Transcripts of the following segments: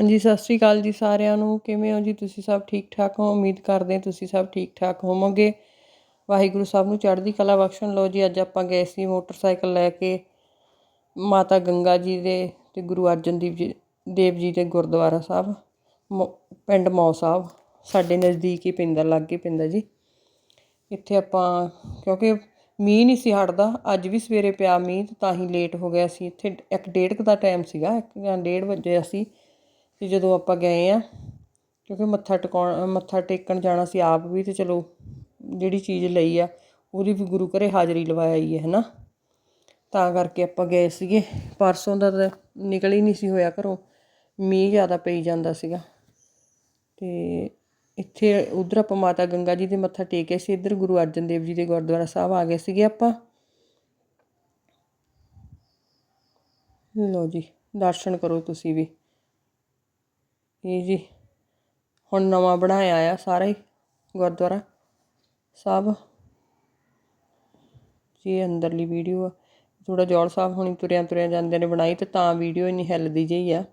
ਹਾਂਜੀ, ਸਤਿ ਸ਼੍ਰੀ ਅਕਾਲ ਜੀ ਸਾਰਿਆਂ ਨੂੰ। ਕਿਵੇਂ ਹੋ ਜੀ ਤੁਸੀਂ ਸਭ ਠੀਕ ਠਾਕ ਹੋ? ਉਮੀਦ ਕਰਦੇ ਹਾਂ ਤੁਸੀਂ ਸਭ ਠੀਕ ਠਾਕ ਹੋਵੋਗੇ। ਵਾਹਿਗੁਰੂ ਸਾਹਿਬ ਨੂੰ ਚੜ੍ਹਦੀ ਕਲਾ ਬਖਸ਼ਣ। ਲੋ ਜੀ, ਅੱਜ ਆਪਾਂ ਗਏ ਸੀ ਮੋਟਰਸਾਈਕਲ ਲੈ ਕੇ ਮਾਤਾ ਗੰਗਾ ਜੀ ਦੇ ਤੇ ਗੁਰੂ ਅਰਜਨ ਦੇਵ ਜੀ ਦੇਵ ਜੀ ਦੇ ਗੁਰਦੁਆਰਾ ਸਾਹਿਬ, ਮੋ- ਪਿੰਡ ਮੌ ਸਾਹਿਬ। ਸਾਡੇ ਨਜ਼ਦੀਕ ਹੀ ਪੈਂਦਾ, ਲਾਗੇ ਪੈਂਦਾ ਜੀ। ਇੱਥੇ ਆਪਾਂ, ਕਿਉਂਕਿ ਮੀਂਹ ਨਹੀਂ ਸੀ ਹਟਦਾ, ਅੱਜ ਵੀ ਸਵੇਰੇ ਪਿਆ ਮੀਂਹ ਤੇ ਤਾਂ ਹੀ ਲੇਟ ਹੋ ਗਿਆ ਸੀ। ਇੱਥੇ ਇੱਕ ਡੇਢ ਕੁ ਦਾ ਟਾਈਮ ਸੀਗਾ, ਇੱਕ ਜਾਂ ਡੇਢ ਵਜੇ ਅਸੀਂ ਤੇ ਜਦੋਂ ਆਪਾਂ ਗਏ ਆ, ਕਿਉਂਕਿ ਮੱਥਾ ਟਿਕਾਉਣ, ਮੱਥਾ ਟੇਕਣ ਜਾਣਾ ਸੀ ਆਪ ਵੀ ਤੇ ਚਲੋ ਜਿਹੜੀ ਚੀਜ਼ ਲਈ ਆ, ਉਹਦੀ ਵੀ ਗੁਰੂ ਘਰੇ ਹਾਜ਼ਰੀ ਲਵਾਈ ਹੈ, ਹਨਾ? ਤਾਂ ਕਰਕੇ ਆਪਾਂ ਗਏ ਸੀਗੇ। ਪਰਸੋਂ ਦਾ ਤਾਂ ਨਿਕਲ ਹੀ ਨਹੀਂ ਸੀ ਹੋਇਆ ਘਰੋਂ। ਮੀਂਹ ਜ਼ਿਆਦਾ ਪਈ ਜਾਂਦਾ ਸੀਗਾ। ਤੇ ਇੱਥੇ ਉਧਰ ਆਪਾਂ ਮਾਤਾ ਗੰਗਾ ਜੀ ਦੇ ਮੱਥਾ ਟੇਕਿਆ ਸੀ। ਇੱਧਰ ਗੁਰੂ ਅਰਜਨ ਦੇਵ ਜੀ ਦੇ ਗੁਰਦੁਆਰਾ ਸਾਹਿਬ ਆ ਗਏ ਸੀਗੇ ਆਪਾਂ। ਲਓ ਜੀ, ਦਰਸ਼ਨ ਕਰੋ ਤੁਸੀਂ ਵੀ। ਇਹ ਜੀ, ਹੁਣ ਨਵਾਂ ਬਣਾਇਆ ਆ ਸਾਰਾ ਹੀ ਗੁਰਦੁਆਰਾ ਸਾਹਿਬ। ਜੀ, ਅੰਦਰਲੀ ਵੀਡੀਓ ਆ। ਥੋੜਾ ਜੋੜ ਸਾਹਿਬ ਹੁਣੀ ਤੁਰਿਆਂ ਤੁਰਿਆਂ ਜਾਂਦੇ ਨੇ ਬਣਾਈ ਤੇ ਤਾਂ ਵੀਡੀਓ ਇੰਨੀ ਹਿੱਲਦੀ ਜਿਹੀ ਆ।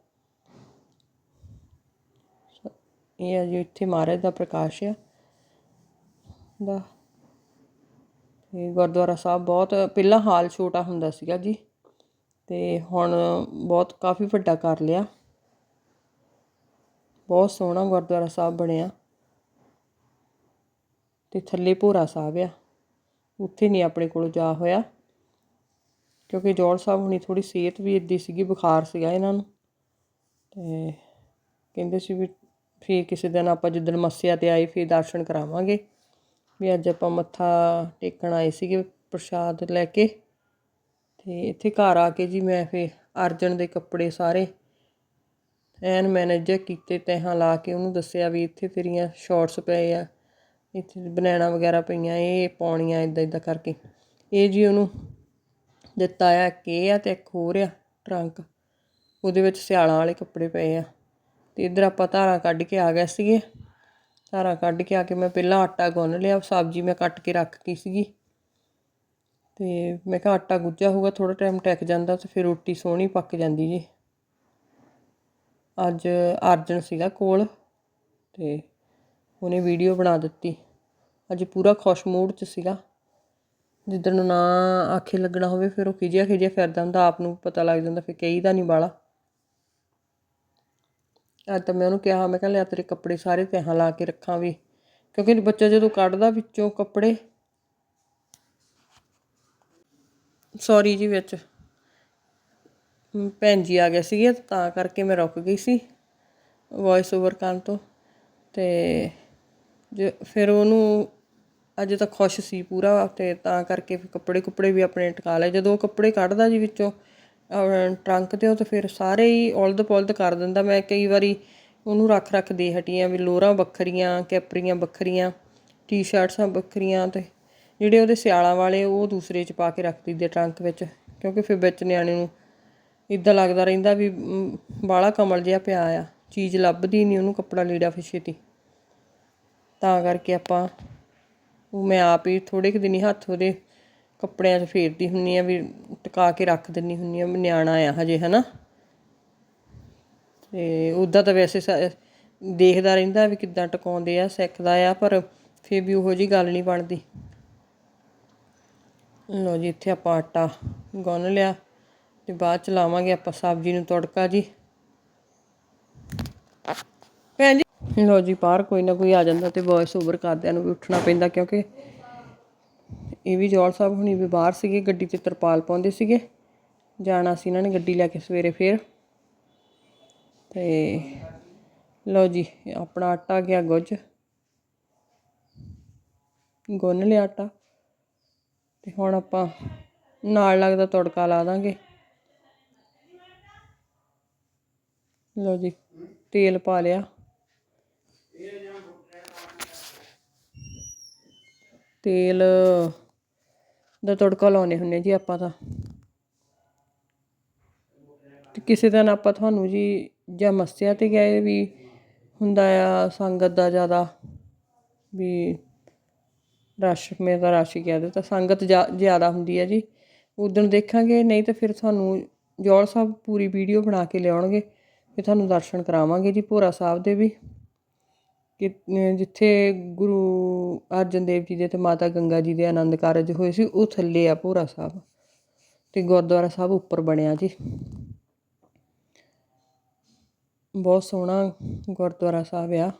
ਇਹ ਆ ਜੀ, ਇੱਥੇ ਮਹਾਰਾਜ ਦਾ ਪ੍ਰਕਾਸ਼ ਆ। ਦਾ ਤੇ ਗੁਰਦੁਆਰਾ ਸਾਹਿਬ ਬਹੁਤ, ਪਹਿਲਾਂ ਹਾਲ ਛੋਟਾ ਹੁੰਦਾ ਸੀਗਾ ਜੀ, ਤੇ ਹੁਣ ਬਹੁਤ ਕਾਫੀ ਵੱਡਾ ਕਰ ਲਿਆ। ਬਹੁਤ ਸੋਹਣਾ ਗੁਰਦੁਆਰਾ ਸਾਹਿਬ ਬਣਿਆ। ਤੇ ਥੱਲੇ ਭੋਰਾ ਸਾਹਿਬ ਆ। ਉੱਥੇ ਨਹੀਂ ਆਪਣੇ ਕੋਲ ਜਾ ਹੋਇਆ। ਕਿਉਂਕਿ ਜੋੜ ਸਾਹਿਬ ਹੁਣੀ ਥੋੜੀ ਸਿਹਤ ਵੀ ਇੱਦੀ ਸੀਗੀ, ਬੁਖਾਰ ਸੀਗਾ ਇਹਨਾਂ ਨੂੰ। ਤੇ ਕਹਿੰਦੇ ਸੀ ਵੀ ਫੇਰ ਕਿਸੇ ਦਿਨ ਆਪਾਂ ਜਿੱਦਣ ਮੱਸਿਆ ਤੇ ਆਏ, ਫੇਰ ਦਰਸ਼ਨ ਕਰਾਵਾਂਗੇ। ਵੀ ਅੱਜ ਆਪਾਂ ਮੱਥਾ ਟੇਕਣ ਆਏ ਸੀਗੇ ਪ੍ਰਸ਼ਾਦ ਲੈ ਕੇ। ਤੇ ਇੱਥੇ ਘਰ ਆ ਕੇ ਜੀ ਮੈਂ ਫੇਰ ਅਰਜਨ ਦੇ ਕੱਪੜੇ ਸਾਰੇ ਐਨ ਮੈਨੇਜਰ ਕੀਤੇ ਤਹਾਂ ਲਾ ਕੇ ਉਹਨੂੰ ਦੱਸਿਆ ਵੀ ਇੱਥੇ ਤੇਰੀਆਂ ਸ਼ਾਰਟਸ ਪਏ ਆ, ਇੱਥੇ ਬਨੈਣਾ ਵਗੈਰਾ ਪਈਆਂ, ਇਹ ਪਾਉਣੀਆਂ ਇਦਾਂ ਇਦਾਂ ਕਰਕੇ। ਇਹ ਜੀ ਉਹਨੂੰ ਦਿੱਤਾ ਆ ਕਿ ਆ ਤੇ ਇੱਕ ਹੋਰ ਆ ਟਰੰਕ ਉਹਦੇ ਵਿੱਚ ਸਿਆਲਾਂ ਵਾਲੇ ਕੱਪੜੇ ਪਏ ਆ। ਤੇ ਇੱਧਰ ਆਪਾਂ ਧਾਰਾਂ ਕੱਢ ਕੇ ਆ ਗਏ ਸੀਗੇ। ਧਾਰਾਂ ਕੱਢ ਕੇ ਆ ਕੇ ਮੈਂ ਪਹਿਲਾਂ ਆਟਾ ਗੁੰਨ ਲਿਆ, ਸਬਜ਼ੀ ਮੈਂ ਕੱਟ ਕੇ ਰੱਖ ਗਈ ਸੀਗੀ। ਤੇ ਮੈਂ ਕਿਹਾ ਆਟਾ ਗੁੱਝਾ ਹੋਊਗਾ ਥੋੜਾ ਟਾਈਮ ਟਿਕ ਜਾਂਦਾ ਤੇ ਫਿਰ ਰੋਟੀ ਸੋਹਣੀ ਪੱਕ ਜਾਂਦੀ ਜੀ। ਅੱਜ ਅਰਜਨ ਸੀਗਾ ਕੋਲ ਅਤੇ ਉਹਨੇ ਵੀਡੀਓ ਬਣਾ ਦਿੱਤੀ। ਅੱਜ ਪੂਰਾ ਖੁਸ਼ ਮੂਡ 'ਚ ਸੀਗਾ। ਜਿੱਦਣ ਨੂੰ ਨਾ ਆਖੇ ਲੱਗਣਾ ਹੋਵੇ ਫਿਰ ਉਹ ਖਿਜਿਆ ਖਿਜਿਆ ਫਿਰਦਾ ਹੁੰਦਾ, ਆਪ ਨੂੰ ਪਤਾ ਲੱਗ ਜਾਂਦਾ ਫਿਰ ਕਹੀਦਾ ਨਹੀਂ ਬਾਲਾ ਅੱਜ ਤਾਂ ਮੈਂ ਉਹਨੂੰ ਕਿਹਾ, ਮੈਂ ਕਿਹਾ ਲਿਆ ਤੇਰੇ ਕੱਪੜੇ ਸਾਰੇ ਤਹਾਂ ਲਾ ਕੇ ਰੱਖਾਂ ਵੀ, ਕਿਉਂਕਿ ਬੱਚਾ ਜਦੋਂ ਕੱਢਦਾ ਵਿੱਚੋਂ ਕੱਪੜੇ। ਸੌਰੀ ਜੀ ਵਿੱਚ। ਭੈਣ ਜੀ ਆ ਗਏ ਸੀਗੇ, ਤਾਂ ਕਰਕੇ ਮੈਂ ਰੁਕ ਗਈ ਸੀ ਵੌਇਸ ਓਵਰ ਕਰਨ ਤੋਂ। ਤੇ ਜੇ ਫਿਰ ਉਹਨੂੰ ਅੱਜ ਤਾਂ ਖੁਸ਼ ਸੀ ਪੂਰਾ, ਤੇ ਤਾਂ ਕਰਕੇ ਫਿਰ ਕੱਪੜੇ ਕੁੱਪੜੇ ਵੀ ਆਪਣੇ ਟਿਕਾ ਲਏ। ਜਦੋਂ ਉਹ ਕੱਪੜੇ ਕੱਢਦਾ ਜੀ ਵਿੱਚੋਂ ਟਰੰਕ ਤੇ, ਉਹ ਤੇ ਫਿਰ ਸਾਰੇ ਹੀ ਉਲਦ ਪੁਲਦ ਕਰ ਦਿੰਦਾ। ਮੈਂ ਕਈ ਵਾਰੀ ਉਹਨੂੰ ਰੱਖ ਰੱਖ ਦੇ ਹਟੀਆਂ ਵੀ ਲੋਰਾਂ ਵੱਖਰੀਆਂ, ਕੈਪਰੀਆਂ ਵੱਖਰੀਆਂ ਟੀ-ਸ਼ਰਟਸਾਂ ਵੱਖਰੀਆਂ ਤੇ ਜਿਹੜੇ ਉਹਦੇ ਸਿਆਲਾਂ ਵਾਲੇ, ਉਹ ਦੂਸਰੇ 'ਚ ਪਾ ਕੇ ਰੱਖ ਦਈਦੇ ਟਰੰਕ ਵਿੱਚ, ਕਿਉਂਕਿ ਫਿਰ ਵਿੱਚ ਨਿਆਣੇ ਨੂੰ ਇੱਦਾਂ ਲੱਗਦਾ ਰਹਿੰਦਾ ਵੀ ਬਾਲਾ ਕਮਲ ਜਿਹਾ ਪਿਆ ਆ, ਚੀਜ਼ ਲੱਭਦੀ ਨਹੀਂ ਉਹਨੂੰ ਕੱਪੜਾ ਲੀੜਾ ਫਿਰ ਛੇਤੀ ਤਾਂ ਕਰਕੇ ਆਪਾਂ, ਉਹ ਮੈਂ ਆਪ ਹੀ ਥੋੜੇ ਕੁ ਦਿਨੀ ਹੱਥ ਉਹਦੇ ਕੱਪੜਿਆਂ 'ਚ ਫੇਰਦੀ ਹੁੰਨੀ ਆ ਵੀ ਟਿਕਾ ਕੇ ਰੱਖ ਦਿੰਨੀ ਹੁੰਨੀ ਆ, ਵੀ ਨਿਆਣਾ ਆ ਹਜੇ, ਹਨਾ? ਤੇ ਉਦਾਂ ਤਾਂ ਵੈਸੇ ਦੇਖਦਾ ਰਹਿੰਦਾ ਵੀ ਕਿੱਦਾਂ ਟਿਕਾਉਂਦੇ ਆ, ਸਿੱਖਦਾ ਆ, ਪਰ ਫੇਰ ਵੀ ਉਹੋ ਜੀ ਗੱਲ ਨਹੀਂ ਬਣਦੀ। ਲੋ ਜੀ, ਇੱਥੇ ਆਪਾਂ ਆਟਾ ਗੁੰਨ ਲਿਆ। ਤੇ ਬਾਅਦ ਚ ਲਾਵਾਂਗੇ ਆਪਾਂ ਸਬਜ਼ੀ ਨੂੰ ਤੜਕਾ ਜੀ। ਭੈਣ ਜੀ ਲੋ ਜੀ, ਬਾਹਰ ਕੋਈ ਨਾ ਕੋਈ ਆ ਜਾਂਦਾ ਤੇ ਵੌਇਸ ਓਵਰ ਕਰਦਿਆਂ ਨੂੰ ਵੀ ਉੱਠਣਾ ਪੈਂਦਾ ਕਿਉਂਕਿ ਇਹ ਵੀ ਜੋਲ ਸਾਹਿਬ ਹੁਣੀ ਵੀ ਬਾਹਰ ਸੀਗੇ, ਗੱਡੀ ਤੇ ਤਰਪਾਲ ਪਾਉਂਦੇ ਸੀਗੇ। ਜਾਣਾ ਸੀ ਇਹਨਾਂ ਨੇ ਗੱਡੀ ਲੈ ਕੇ ਸਵੇਰੇ ਫੇਰ। ਤੇ ਲਓ ਜੀ, ਆਪਣਾ ਆਟਾ ਗਿਆ ਗੁੱਝ। ਗੁੰਨ ਲਿਆ ਆਟਾ। ਤੇ ਹੁਣ ਆਪਾਂ ਨਾਲ ਲੱਗਦਾ ਤੜਕਾ ਲਾ ਦਾਂਗੇ। ਲਓ ਜੀ, ਤੇਲ ਪਾ ਲਿਆ। ਤੇਲ ਦਾ ਤੜਕਾ ਲਾਉਨੇ ਹੁੰਨੇ ਜੀ ਆਪਾਂ ਤਾਂ। ਤੇ ਕਿਸੇ ਦਿਨ ਆਪਾਂ ਤੁਹਾਨੂੰ ਜੀ ਜਾਂ ਮੱਸਿਆ ਤੇ ਗਏ ਵੀ ਹੁੰਦਾ ਆ ਸੰਗਤ ਦਾ ਜ਼ਿਆਦਾ, ਵੀ ਰਸ਼, ਮੈਂ ਤਾਂ ਰਸ਼ ਹੀ ਕਹਿ ਦਿੱਤਾ, ਸੰਗਤ ਜ਼ਿਆ- ਜ਼ਿਆਦਾ ਹੁੰਦੀ ਹੈ ਜੀ। ਉਦੋਂ ਦੇਖਾਂਗੇ, ਨਹੀਂ ਤਾਂ ਫਿਰ ਤੁਹਾਨੂੰ ਜੋਲ ਸਾਹਿਬ ਪੂਰੀ ਵੀਡੀਓ ਬਣਾ ਕੇ ਲਿਆਉਣਗੇ। ਇਹ ਤੁਹਾਨੂੰ ਦਰਸ਼ਨ ਕਰਾਵਾਂਗੇ ਜੀ ਭੋਰਾ ਸਾਹਿਬ ਦੇ ਵੀ। ਕਿ ਜਿੱਥੇ ਗੁਰੂ ਅਰਜਨ ਦੇਵ ਜੀ ਦੇ ਤੇ ਮਾਤਾ ਗੰਗਾ ਜੀ ਦੇ ਆਨੰਦ ਕਾਰਜ ਹੋਏ ਸੀ, ਉਹ ਥੱਲੇ ਆ ਭੋਰਾ ਸਾਹਿਬ ਤੇ ਗੁਰਦੁਆਰਾ ਸਾਹਿਬ ਉੱਪਰ ਬਣਿਆ ਜੀ। ਬਹੁਤ ਸੋਹਣਾ ਗੁਰਦੁਆਰਾ ਸਾਹਿਬ ਆ।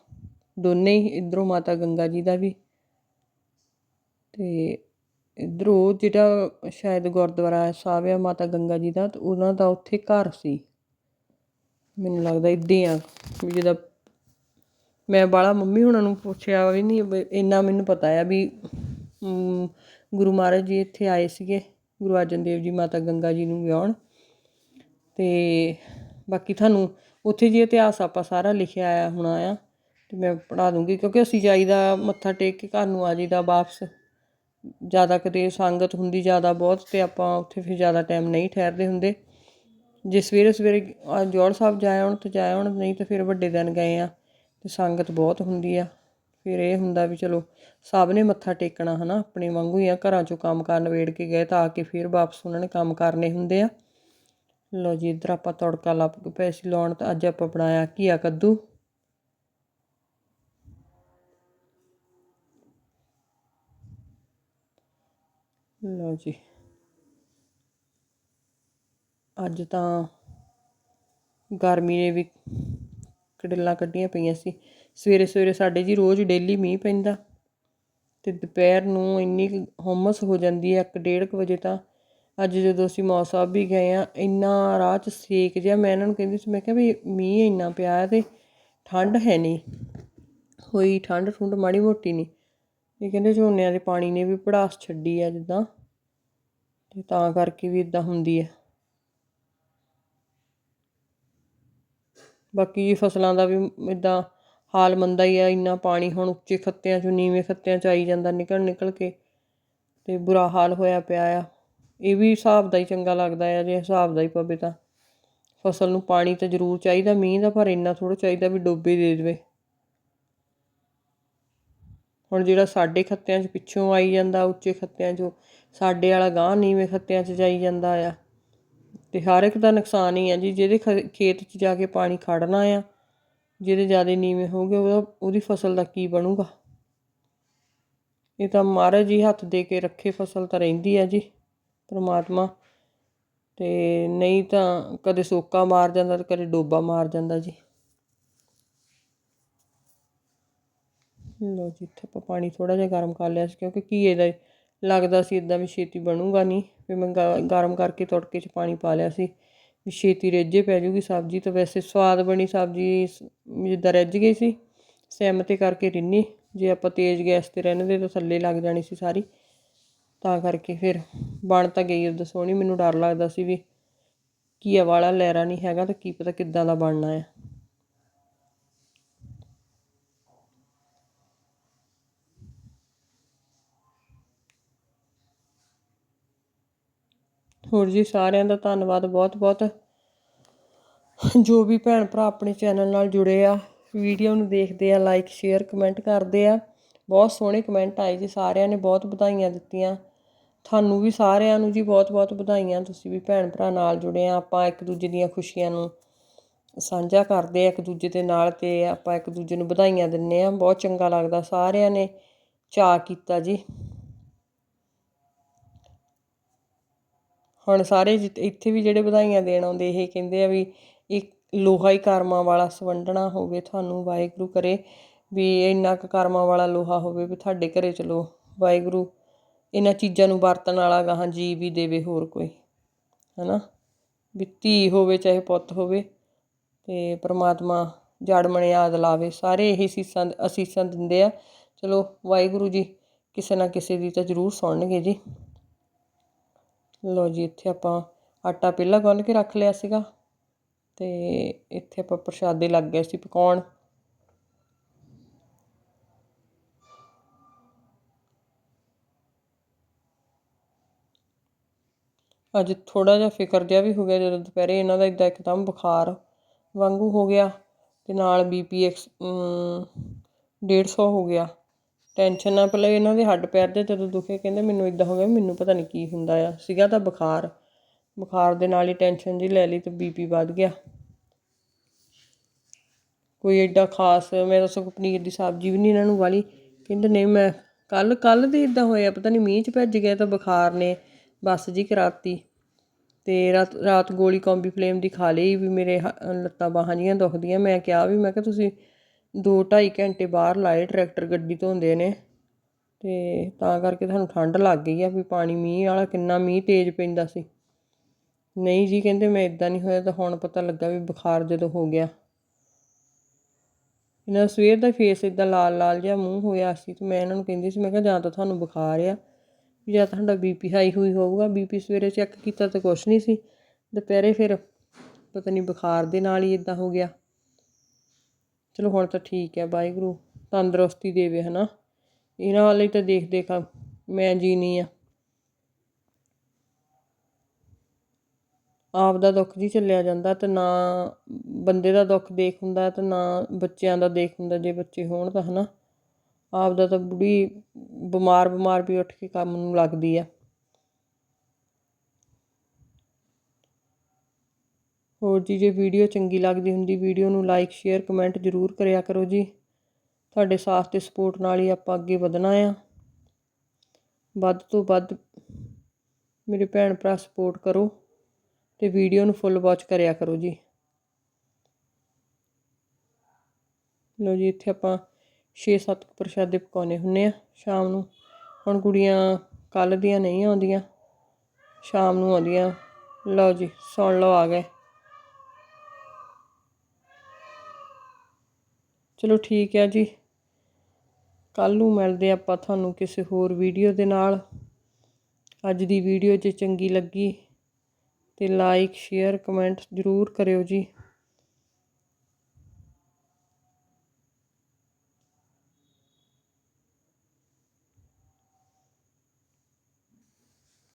ਦੋਨੇ ਹੀ ਇਧਰੋਂ ਮਾਤਾ ਗੰਗਾ ਜੀ ਦਾ ਵੀ। ਤੇ ਇਧਰੋਂ ਜਿਹੜਾ ਸ਼ਾਇਦ ਗੁਰਦੁਆਰਾ ਸਾਹਿਬ ਆ ਮਾਤਾ ਗੰਗਾ ਜੀ ਦਾ, ਤੇ ਉਹਨਾਂ ਦਾ ਉੱਥੇ ਘਰ ਸੀ। ਮੈਨੂੰ ਲੱਗਦਾ ਇੱਦਾਂ ਹੀ ਆ, ਵੀ ਜਿੱਦਾਂ ਮੈਂ ਬਾਲਾ ਮੰਮੀ ਹੁਣਾਂ ਨੂੰ ਪੁੱਛਿਆ ਵੀ ਨਹੀਂ ਇੰਨਾ ਮੈਨੂੰ ਪਤਾ ਆ ਵੀ ਗੁਰੂ ਮਹਾਰਾਜ ਜੀ ਇੱਥੇ ਆਏ ਸੀਗੇ, ਗੁਰੂ ਅਰਜਨ ਦੇਵ ਜੀ ਮਾਤਾ ਗੰਗਾ ਜੀ ਨੂੰ ਵਿਆਹਣ। ਤੇ ਬਾਕੀ ਤੁਹਾਨੂੰ ਉੱਥੇ ਜੀ ਇਤਿਹਾਸ ਆਪਾਂ ਸਾਰਾ ਲਿਖਿਆ ਆਇਆ ਹੋਣਾ ਆ, ਤੇ ਮੈਂ ਪੜ੍ਹਾ ਦੂੰਗੀ, ਕਿਉਂਕਿ ਅਸੀਂ ਜਾਈਦਾ ਮੱਥਾ ਟੇਕ ਕੇ ਘਰ ਨੂੰ ਆ ਜਾਈਦਾ ਵਾਪਸ। ਜ਼ਿਆਦਾ ਕਦੇ ਸੰਗਤ ਹੁੰਦੀ ਜ਼ਿਆਦਾ ਬਹੁਤ, ਤੇ ਆਪਾਂ ਉੱਥੇ ਫਿਰ ਜ਼ਿਆਦਾ ਟਾਈਮ ਨਹੀਂ ਠਹਿਰਦੇ ਹੁੰਦੇ। ਜੇ ਸਵੇਰੇ ਸਵੇਰੇ ਅਹ ਜੋੜ ਸਾਹਿਬ ਜਾਏ ਆਉਣ ਤੇ ਜਾਏ ਆਉਣ, ਨਹੀਂ ਤਾਂ ਫਿਰ ਵੱਡੇ ਦਿਨ ਗਏ ਆ ਤੇ ਸੰਗਤ ਬਹੁਤ ਹੁੰਦੀ ਆ। ਫਿਰ ਇਹ ਹੁੰਦਾ ਵੀ ਚਲੋ, ਸਭ ਨੇ ਮੱਥਾ ਟੇਕਣਾ ਹਨਾ, ਆਪਣੇ ਵਾਂਗੂ ਹੀ ਆ, ਘਰਾਂ ਚੋਂ ਕੰਮ ਕਰਨ ਨਵੇੜ ਕੇ ਗਏ ਤਾਂ ਆ ਕੇ ਫਿਰ ਵਾਪਸ ਉਹਨਾਂ ਨੇ ਕੰਮ ਕਰਨੇ ਹੁੰਦੇ ਆ। ਲੋ ਜੀ, ਇੱਧਰ ਆਪਾਂ ਤੜਕਾ ਲੱਭ ਪਏ ਸੀ ਲਾਉਣ ਤਾਂ ਅੱਜ ਆਪਾਂ ਬਣਾਇਆ ਘੀਆ ਕੱਦੂ? ਲੋ ਜੀ। ਅੱਜ ਤਾਂ ਗਰਮੀ ਨੇ ਵੀ ਕੜਿੱਲਾਂ ਕੱਢੀਆਂ ਪਈਆਂ ਸੀ। ਸਵੇਰੇ ਸਵੇਰੇ ਸਾਡੇ ਜੀ ਰੋਜ਼ ਡੇਲੀ ਮੀਂਹ ਪੈਂਦਾ ਤੇ ਦੁਪਹਿਰ ਨੂੰ ਇੰਨੀ ਕੁ ਹੁੰਮਸ ਹੋ ਜਾਂਦੀ ਹੈ 1:30 ਵਜੇ ਤਾਂ। ਅੱਜ ਜਦੋਂ ਅਸੀਂ ਮੌਸਾ ਵੀ ਗਏ ਆ ਇੰਨਾ ਰਾਹ 'ਚ ਸੇਕ ਜਿਹਾ ਮੈਂ ਇਹਨਾਂ ਨੂੰ ਕਹਿੰਦੀ ਸੀ, ਮੈਂ ਕਿਹਾ ਵੀ ਮੀਂਹ ਇੰਨਾ ਪਿਆ ਹੈ ਤੇ ਠੰਡ ਹੈ ਨਹੀਂ। ਹੋਈ ਠੰਡ ਠੁੰਡ ਮਾੜੀ ਮੋਟੀ ਨਹੀਂ। ਇਹ ਕਹਿੰਦੇ ਝੋਨਿਆਂ ਦੇ ਪਾਣੀ ਨੇ ਵੀ ਪੜਾਸ ਛੱਡੀ ਆ ਜਿੱਦਾਂ ਤੇ ਤਾਂ ਕਰਕੇ ਵੀ ਇਦਾਂ ਹੁੰਦੀ ਹੈ। ਬਾਕੀ ਫਸਲਾਂ ਦਾ ਵੀ ਇੱਦਾਂ ਹਾਲ ਮੰਦਾ ਹੀ ਆ, ਇੰਨਾ ਪਾਣੀ ਹੁਣ ਉੱਚੇ ਖੱਤਿਆਂ ਚੋਂ, ਨੀਵੇਂ ਖੱਤਿਆਂ ਚ ਆਈ ਜਾਂਦਾ, ਨਿਕਲ ਨਿਕਲ ਕੇ ਅਤੇ ਬੁਰਾ ਹਾਲ ਹੋਇਆ ਪਿਆ ਆ। ਇਹ ਵੀ ਹਿਸਾਬ ਦਾ ਹੀ ਚੰਗਾ ਲੱਗਦਾ ਆ, ਜੇ ਹਿਸਾਬ ਦਾ ਹੀ ਪਵੇ ਤਾਂ। ਫਸਲ ਨੂੰ ਪਾਣੀ ਤਾਂ ਜ਼ਰੂਰ ਚਾਹੀਦਾ, ਮੀਂਹ ਦਾ ਪਰ ਇੰਨਾ ਥੋੜਾ ਚਾਹੀਦਾ ਵੀ ਡੋਬੇ ਦੇ ਦੇਵੇ। ਹੁਣ ਜਿਹੜਾ ਸਾਡੇ ਖੱਤਿਆਂ 'ਚ ਪਿੱਛੋਂ ਆਈ ਜਾਂਦਾ, ਉੱਚੇ ਖੱਤਿਆਂ 'ਚੋਂ, ਸਾਡੇ ਵਾਲਾ ਗਾਂ ਨੀਵੇਂ ਖੱਤਿਆਂ 'ਚ ਜਾਈ ਜਾਂਦਾ ਆ। ਤੇ ਹਰ ਇੱਕ ਦਾ ਨੁਕਸਾਨ ਹੀ ਆ ਜੀ, ਜਿਹਦੇ ਖ- ਖੇਤ 'ਚ ਜਾ ਕੇ ਪਾਣੀ ਖੜਨਾ ਆ, ਜਿਹਦੇ ਜ਼ਿਆਦਾ ਨੀਵੇਂ ਹੋਗੇ ਉਹਦਾ, ਉਹਦੀ ਫਸਲ ਦਾ ਕੀ ਬਣੂਗਾ? ਇਹ ਤਾਂ ਮਹਾਰਾਜ ਜੀ ਹੱਥ ਦੇ ਕੇ ਰੱਖੇ ਫਸਲ ਤਾਂ ਰਹਿੰਦੀ ਆ ਜੀ, ਪ੍ਰਮਾਤਮਾ। ਤੇ ਨਹੀਂ ਤਾਂ ਕਦੇ ਸੋਕਾ ਮਾਰ ਜਾਂਦਾ ਤੇ ਕਦੇ ਡੋਬਾ ਮਾਰ ਜਾਂਦਾ ਜੀ। ਲੋ ਜੀ, ਇੱਥੇ ਆਪਾਂ ਪਾਣੀ ਥੋੜਾ ਜਿਹਾ ਗਰਮ ਕਰ ਲਿਆ ਸੀ, ਕਿਉਂਕਿ ਘੀਏ ਦਾ ਲੱਗਦਾ ਸੀ ਇਦਾਂ ਵੀ ਛੇਤੀ ਬਣੂਗਾ ਨਹੀਂ। ਵੀ ਮੈਂ ਗ- ਗਰਮ ਕਰਕੇ ਤੜਕੇ 'ਚ ਪਾਣੀ ਪਾ ਲਿਆ ਸੀ। ਵੀ ਛੇਤੀ ਰਿੱਝੇ ਪੈ ਜੂਗੀ ਸਬਜ਼ੀ ਤਾਂ ਵੈਸੇ ਸਵਾਦ ਬਣੀ ਸਬਜ਼ੀ ਜਿੱਦਾਂ ਰਿੱਝ ਗਈ ਸੀ। ਸਿਮ ਤੇ ਕਰਕੇ ਰਿੰਨੀ। ਜੇ ਆਪਾਂ ਤੇਜ਼ ਗੈਸ ਤੇ ਰਹਿੰਦੇ ਤਾਂ ਥੱਲੇ ਲੱਗ ਜਾਣੀ ਸੀ ਸਾਰੀ। ਤਾਂ ਕਰਕੇ ਫਿਰ ਬਣ ਤਾਂ ਗਈ ਉਦੋਂ ਸੋਹਣੀ। ਮੈਨੂੰ ਡਰ ਲੱਗਦਾ ਸੀ ਵੀ ਘੀਆ ਵਾਲਾ ਲਹਿਰਾ ਨਹੀਂ ਹੈਗਾ ਤਾਂ ਕੀ ਪਤਾ ਕਿੱਦਾਂ ਦਾ ਬਣਨਾ ਹੈ ਹੋਰ ਜੀ ਸਾਰਿਆਂ ਦਾ ਧੰਨਵਾਦ ਬਹੁਤ ਬਹੁਤ। ਜੋ ਵੀ ਭੈਣ ਭਰਾ ਆਪਣੇ ਚੈਨਲ ਨਾਲ ਜੁੜੇ ਆ, ਵੀਡੀਓ ਨੂੰ ਦੇਖਦੇ ਆ ਲਾਈਕ ਸ਼ੇਅਰ ਕਮੈਂਟ ਕਰਦੇ ਆ, ਬਹੁਤ ਸੋਹਣੇ ਕਮੈਂਟ ਆਏ ਜੀ ਸਾਰਿਆਂ ਨੇ, ਬਹੁਤ ਵਧਾਈਆਂ ਦਿੱਤੀਆਂ। ਤੁਹਾਨੂੰ ਵੀ ਸਾਰਿਆਂ ਨੂੰ ਜੀ ਬਹੁਤ ਬਹੁਤ ਵਧਾਈਆਂ, ਤੁਸੀਂ ਵੀ ਭੈਣ ਭਰਾ ਨਾਲ ਜੁੜੇ ਆ, ਆਪਾਂ ਇੱਕ ਦੂਜੇ ਦੀਆਂ ਖੁਸ਼ੀਆਂ ਨੂੰ ਸਾਂਝਾ ਕਰਦੇ ਆ, ਇੱਕ ਦੂਜੇ ਦੇ ਨਾਲ ਤੇ ਆਪਾਂ ਇੱਕ ਦੂਜੇ ਨੂੰ ਵਧਾਈਆਂ ਦਿੰਨੇ ਆ, ਬਹੁਤ ਚੰਗਾ ਲੱਗਦਾ ਸਾਰਿਆਂ ਨੇ, ਚਾਅ ਕੀਤਾ ਜੀ। ਹੁਣ ਸਾਰੇ ਜਿੱਤ- ਇੱਥੇ ਵੀ ਜਿਹੜੇ ਵਧਾਈਆਂ ਦੇਣ ਆਉਂਦੇ, ਇਹ ਕਹਿੰਦੇ ਆ ਵੀ ਇੱਕ ਲੋਹਾ ਹੀ ਕਰਮਾਂ ਵਾਲਾ ਸਵੰਡਣਾ ਹੋਵੇ ਤੁਹਾਨੂੰ, ਵਾਹਿਗੁਰੂ ਕਰੇ ਵੀ ਇੰਨਾ ਕੁ ਕਰਮਾਂ ਵਾਲਾ ਲੋਹਾ ਹੋਵੇ ਵੀ ਤੁਹਾਡੇ ਘਰੇ ਚਲੋ, ਵਾਹਿਗੁਰੂ ਇਹਨਾਂ ਚੀਜ਼ਾਂ ਨੂੰ ਵਰਤਣ ਵਾਲਾ ਗਾਹਾਂ ਜੀ ਵੀ ਦੇਵੇ ਹੋਰ ਕੋਈ, ਹਨਾ? ਵੀ ਧੀ ਹੋਵੇ, ਚਾਹੇ ਪੁੱਤ ਹੋਵੇ ਤੇ ਪ੍ਰਮਾਤਮਾ ਜੜ ਮਣਿਆਦ ਲਾਵੇ, ਸਾਰੇ ਇਹੀ ਸੀਸਾਂ ਅਸੀਸਾਂ ਦਿੰਦੇ ਆ। ਚਲੋ, ਵਾਹਿਗੁਰੂ ਜੀ, ਕਿਸੇ ਨਾ ਕਿਸੇ ਦੀ ਤਾਂ ਜ਼ਰੂਰ ਸੁਣਨਗੇ ਜੀ। ਲਓ ਜੀ, ਇੱਥੇ ਆਪਾਂ ਆਟਾ ਪਹਿਲਾਂ ਗੁੰਨ ਕੇ ਰੱਖ ਲਿਆ ਸੀਗਾ ਤੇ ਇੱਥੇ ਆਪਾਂ ਪ੍ਰਸ਼ਾਦੇ ਲੱਗ ਗਏ ਸੀ ਪਕਾਉਣ। ਅੱਜ ਥੋੜਾ ਜਿਹਾ ਫਿਕਰ ਜਿਹਾ ਵੀ ਹੋ ਗਿਆ ਜਦੋਂ ਦੁਪਹਿਰੇ ਇਹਨਾਂ ਦਾ ਇਦਾਂ ਇੱਕਦਮ ਬੁਖਾਰ ਵਾਂਗੂ ਹੋ ਗਿਆ ਤੇ ਨਾਲ ਬੀਪੀ 150 ਹੋ ਗਿਆ। ਟੈਨਸ਼ਨ ਨਾ ਪਹਿਲਾਂ ਇਹਨਾਂ ਦੇ ਹੱਡ ਪੈਰ ਦੇ ਜਦੋਂ ਦੁਖੇ ਕਹਿੰਦੇ ਮੈਨੂੰ ਇਦਾਂ ਹੋ ਗਿਆ, ਮੈਨੂੰ ਪਤਾ ਨਹੀਂ ਕੀ ਹੁੰਦਾ ਆ। ਸੀਗਾ ਤਾਂ ਬੁਖਾਰ। ਬੁਖਾਰ ਦੇ ਨਾਲ ਹੀ ਟੈਨਸ਼ਨ ਜੀ ਲੈ ਲਈ ਤੇ ਬੀਪੀ ਵੱਧ ਗਿਆ। ਕੋਈ ਐਡਾ ਖਾਸ, ਮੈਂ ਤਾਂ ਸਗੋਂ ਪਨੀਰ ਦੀ ਸਬਜ਼ੀ ਵੀ ਨਹੀਂ ਇਹਨਾਂ ਨੂੰ ਵਾਲੀ। ਕਹਿੰਦੇ ਨਹੀਂ ਮੈਂ ਕੱਲ ਕੱਲ ਦੇ ਇਦਾਂ ਹੋਇਆ, ਪਤਾ ਨਹੀਂ ਮੀਂਹ ਚ ਭੱਜ ਗਿਆ ਤਾਂ ਬੁਖਾਰ ਨੇ ਬਸ ਜੀ ਕਰਾਤੀ। ਤੇ ਰਾਤ ਰਾਤ ਗੋਲੀ ਕੌਂਬੀ ਫਲੇਮ ਦੀ ਖਾ ਲਈ ਵੀ ਮੇਰੇ ਲੱਤਾਂ ਬਾਹਾਂ ਜੀਆਂ ਦੁਖਦੀਆਂ। ਮੈਂ ਕਿਹਾ ਵੀ, ਮੈਂ ਕਿਹਾ ਤੁਸੀਂ ਦੋ ਢਾਈ ਘੰਟੇ ਬਾਹਰ ਲਾਏ, ਟਰੈਕਟਰ ਗੱਡੀ ਧੋਂਦੇ ਨੇ। ਅਤੇ ਤਾਂ ਕਰਕੇ ਤੁਹਾਨੂੰ ਠੰਡ ਲੱਗ ਗਈ ਆ ਵੀ ਪਾਣੀ ਮੀਂਹ ਵਾਲਾ ਕਿੰਨਾ ਮੀਂਹ ਤੇਜ਼ ਪੈਂਦਾ ਸੀ। ਨਹੀਂ ਜੀ, ਕਹਿੰਦੇ ਮੈਂ ਇਦਾਂ ਨਹੀਂ ਹੋਇਆ, ਤਾਂ ਹੁਣ ਪਤਾ ਲੱਗਾ ਵੀ ਬੁਖਾਰ ਜਦੋਂ ਹੋ ਗਿਆ। ਇਹਨਾਂ ਦਾ ਸਵੇਰ ਦਾ ਫੇਸ ਇਦਾਂ ਲਾਲ ਲਾਲ ਜਿਹਾ ਮੂੰਹ ਹੋਇਆ ਸੀ ਤੇ ਮੈਂ ਇਹਨਾਂ ਨੂੰ ਕਹਿੰਦੀ ਸੀ, ਮੈਂ ਕਿਹਾ ਜਾਂ ਤਾਂ ਤੁਹਾਨੂੰ ਬੁਖਾਰ ਆ, ਵੀ ਜਾਂ ਤੁਹਾਡਾ ਬੀਪੀ ਹਾਈ ਹੋਈ ਹੋਊਗਾ। ਬੀਪੀ ਸਵੇਰੇ ਚੈੱਕ ਕੀਤਾ ਤਾਂ ਕੁਛ ਨਹੀਂ ਸੀ। ਦੁਪਹਿਰੇ ਫਿਰ ਪਤਾ ਨਹੀਂ ਬੁਖਾਰ ਦੇ ਨਾਲ ਹੀ ਇਦਾਂ ਹੋ ਗਿਆ। ਚਲੋ ਹੁਣ ਤਾਂ ਠੀਕ ਹੈ, ਵਾਹਿਗੁਰੂ ਤੰਦਰੁਸਤੀ ਦੇਵੇ, ਹਨਾ। ਇਹਨਾਂ ਵਾਲੇ ਤਾਂ ਦੇਖ ਦੇਖ ਆ, ਮੈਂ ਜੀਣੀ ਆ। ਆਪ ਦਾ ਦੁੱਖ ਜੀ ਚੱਲਿਆ ਜਾਂਦਾ ਤੇ ਨਾ ਬੰਦੇ ਦਾ ਦੁੱਖ ਦੇਖ ਹੁੰਦਾ ਤੇ ਨਾ ਬੱਚਿਆਂ ਦਾ ਦੇਖ ਹੁੰਦਾ, ਜੇ ਬੱਚੇ ਹੋਣ ਤਾਂ, ਹਨਾ। ਆਪ ਦਾ ਤਾਂ ਬੁੜੀ ਬਿਮਾਰ ਬਿਮਾਰ ਵੀ ਉੱਠ ਕੇ ਕੰਮ ਨੂੰ ਲੱਗਦੀ ਆ। ਹੋਰ ਜੀ, ਜੇ ਵੀਡੀਓ ਚੰਗੀ ਲੱਗਦੀ ਹੁੰਦੀ, ਵੀਡੀਓ ਨੂੰ ਲਾਈਕ ਸ਼ੇਅਰ ਕਮੈਂਟ ਜ਼ਰੂਰ ਕਰਿਆ ਕਰੋ ਜੀ। ਤੁਹਾਡੇ ਸਾਥ ਤੇ ਸਪੋਰਟ ਨਾਲ ਹੀ ਆਪਾਂ ਅੱਗੇ ਵਧਣਾ ਆ। ਵੱਧ ਤੋਂ ਵੱਧ ਮੇਰੇ ਭੈਣ ਭਰਾ ਸਪੋਰਟ ਕਰੋ ਤੇ ਵੀਡੀਓ ਨੂੰ ਫੁੱਲ ਵਾਚ ਕਰਿਆ ਕਰੋ ਜੀ। ਲੋ ਜੀ, ਇੱਥੇ ਆਪਾਂ 6-7 ਪ੍ਰਸ਼ਾਦੇ ਪਕਾਉਣੇ ਹੁੰਨੇ ਆ ਸ਼ਾਮ ਨੂੰ। ਹੁਣ ਕੁੜੀਆਂ ਕੱਲ ਦੀਆਂ ਨਹੀਂ ਆਉਂਦੀਆਂ, ਸ਼ਾਮ ਨੂੰ ਆਉਂਦੀਆਂ। ਲਓ ਜੀ, ਸੁਣ ਲਓ ਆ ਗਏ। ਚਲੋ ਠੀਕ ਹੈ ਜੀ। ਕੱਲ ਨੂੰ ਮਿਲਦੇ ਆਪਾਂ ਤੁਹਾਨੂੰ ਕਿਸੇ ਹੋਰ ਵੀਡੀਓ ਦੇ ਨਾਲ। ਅੱਜ ਦੀ ਵੀਡੀਓ ਜੇ ਚੰਗੀ ਲੱਗੀ ਤੇ ਲਾਈਕ ਸ਼ੇਅਰ ਕਮੈਂਟ ਜ਼ਰੂਰ ਕਰਿਓ ਜੀ।